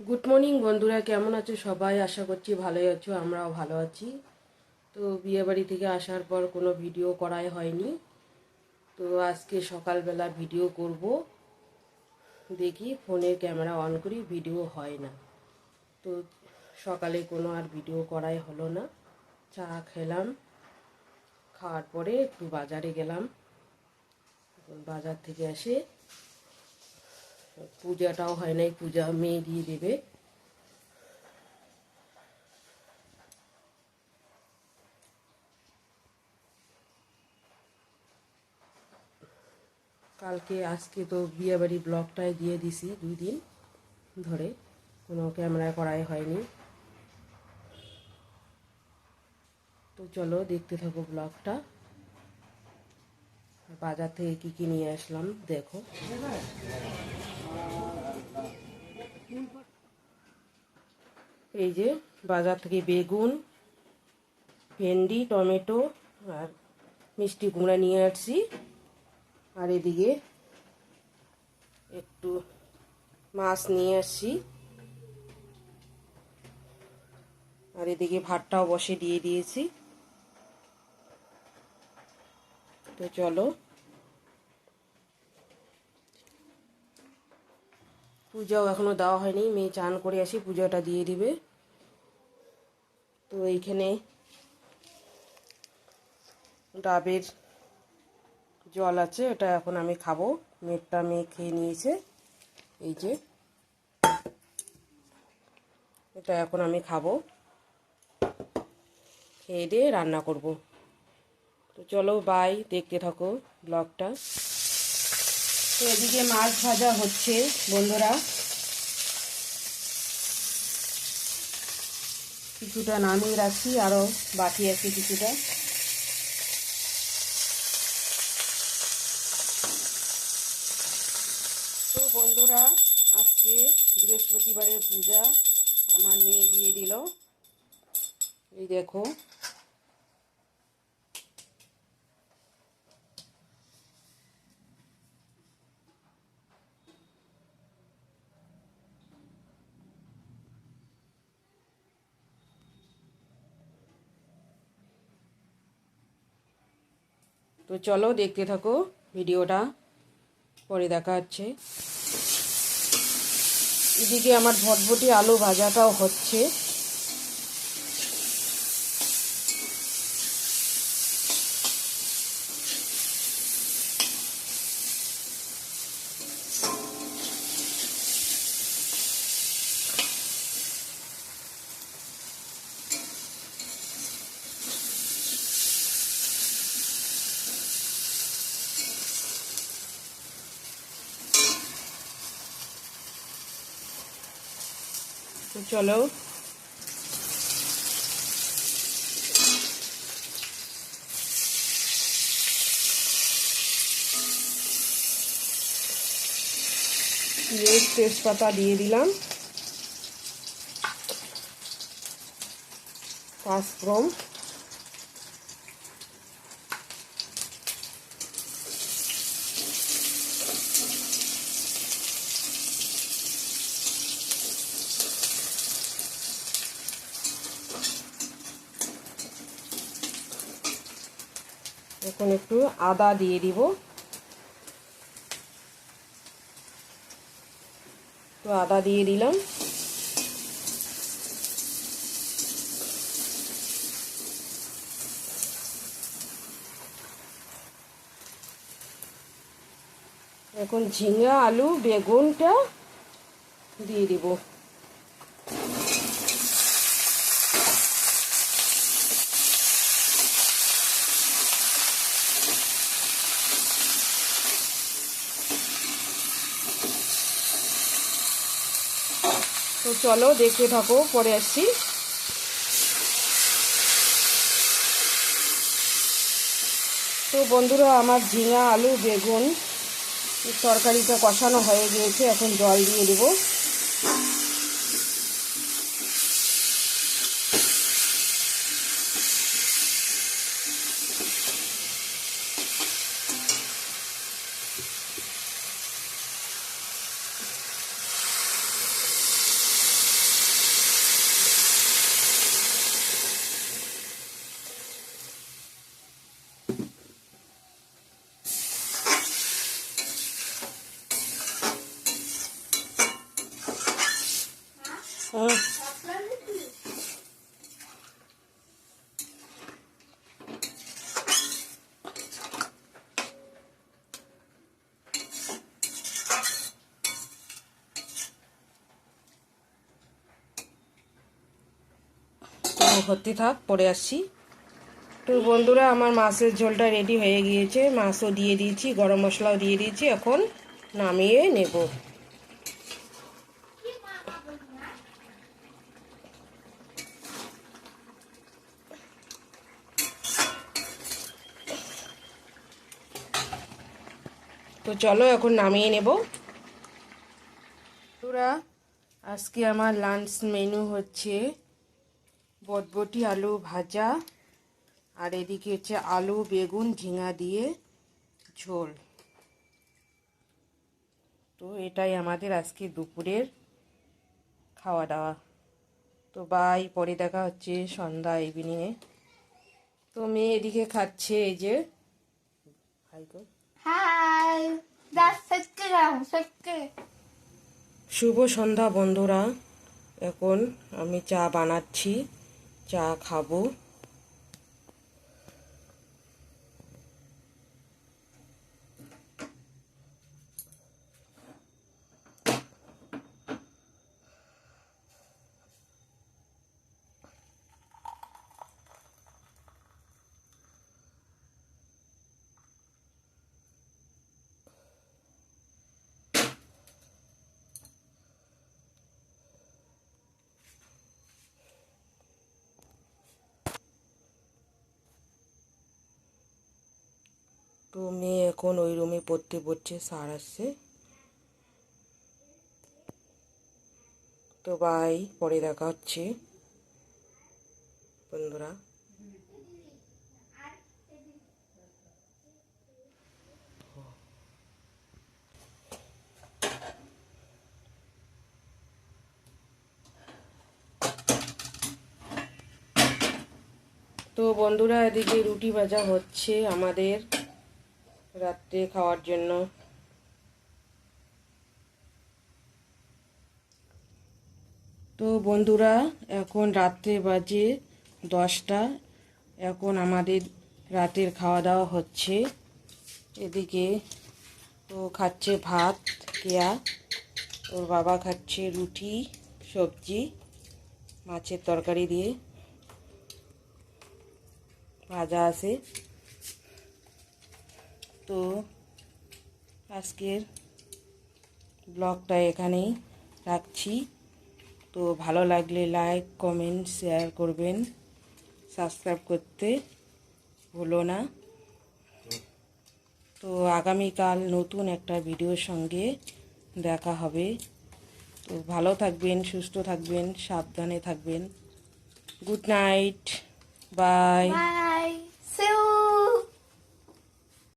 Good morning বন্ধুরা। কেমন আছো সবাই? আশা করছি ভালোই আছো, আমরাও ভালো আছি। তো বিয়েবাড়ি থেকে আসার পর কোনো ভিডিও করাই হয়নি। তো আজকে সকালবেলা ভিডিও করব। দেখি ফোনের ক্যামেরা অন করি, ভিডিও হয় না। তো সকালে কোনো আর ভিডিও করাই হলো না। চা খেলাম। খাওয়ার পরে একটু বাজারে গেলাম। বাজার থেকে এসে পূজাটাও হয় নাই, পূজা মেয়ে দিয়ে দেবে। কালকে, আজকে তো বিয়েবাড়ি ব্লগটাই দিয়ে দিছি দুই দিন ধরে, কোনো ক্যামেরা করাই হয়নি। তো চলো দেখতে থাকো ব্লগটা। বাজার থেকে কী কী নিয়ে আসলাম, দেখো। এই যে বাজার থেকে বেগুন, ভেন্ডি, টমেটো আর মিষ্টি কুমড়া নিয়ে আসছি। আর এদিকে একটু মাছ নিয়ে আসছি। আর এদিকে ভাতটাও বসে দিয়ে দিয়েছি। তো চলো পূজাও এখনও দেওয়া হয়নি। মেয়ে চান করে আসি, পূজাটা দিয়ে দিবে। তো এইখানে ডাবের জল আছে এটা এখন আমি খাব। মেয়েটা মেয়ে খেয়ে নিয়েছে। এই যে, এটা এখন আমি খাব। খেয়ে দিয়ে রান্না করব। তো চলো বাই দেখতে থাকো ব্লগটা তো এদিকে মাছ ভাজা হচ্ছে, বন্ধুরা। কিছুটা নামিয়ে রাখছি আরও বাকি আছে কিছুটা। তো বন্ধুরা, আজকে বৃহস্পতিবারের পূজা আমার মেয়ে দিয়ে দিল। এই দেখো। তো চলো দেখতে থাকো ভিডিওটা পরে দেখা হচ্ছে এদিকে আমার ভটভটি আলু ভাজাটাও হচ্ছে। তো চলো। তেজপাতা দিয়ে দিলাম। পাঁচফোড়ন। এখন একটু আদা দিয়ে দিব। তো আদা দিয়ে দিলাম। এখন ঝিঙ্গা আলু, বেগুনটা দিয়ে দিব। চলো দেখে থাকো, পরে আসছি। তো বন্ধুরা, আমার ঝিঙা, আলু, বেগুন, তরকারিটা কষানো হয়ে গিয়েছে, এখন জল দিয়ে দেবো। ভর্তি থাক, পরে আসছি। তো বন্ধুরা, আমার মাছের ঝোলটা রেডি হয়ে গিয়েছে। মাছও দিয়ে দিয়েছি, গরম মশলাও দিয়ে দিয়েছি। এখন নামিয়ে নেব। তো চলো এখন নামিয়ে নেব। তোরা আজকে আমার লাঞ্চ মেনু হচ্ছে বটবটি আলু ভাজা আর এদিকে হচ্ছে আলু, বেগুন, ঝিঙা দিয়ে ঝোল। তো এটাই আমাদের আজকে দুপুরের খাওয়া দাওয়া তো বাই পরে দেখা হচ্ছে সন্ধ্যা ইভিনিংয়ে তো মেয়ে এদিকে খাচ্ছে এই যে হাই শুভ সন্ধ্যা বন্ধুরা। এখন আমি চা বানাচ্ছি চা খাব তো মেয়ে এখন ওই রুমে পড়তে পড়ছে সার আসছে। তো বাই পরে দেখা হচ্ছে। বন্ধুরা। তো বন্ধুরা, এদিকে রুটি ভাজা হচ্ছে আমাদের। রাত্রে খাওয়ার জন্য। তো বন্ধুরা, এখন রাত্রে বাজে দশটা। এখন আমাদের রাতের খাওয়া দাওয়া হচ্ছে। এদিকে তো খাচ্ছে ভাত, কেয়া। ওর বাবা খাচ্ছে রুটি, সবজি, মাছের তরকারি দিয়ে। ভাজা আছে। তো আজকের ব্লগটা এখানেই রাখছি। তো ভালো লাগলে লাইক কমেন্ট শেয়ার করবেন। সাবস্ক্রাইব করতে ভুলো না। তো আগামীকাল নতুন একটা ভিডিওর সঙ্গে দেখা হবে। তো ভালো থাকবেন, সুস্থ থাকবেন, সাবধানে থাকবেন। Good night bye bye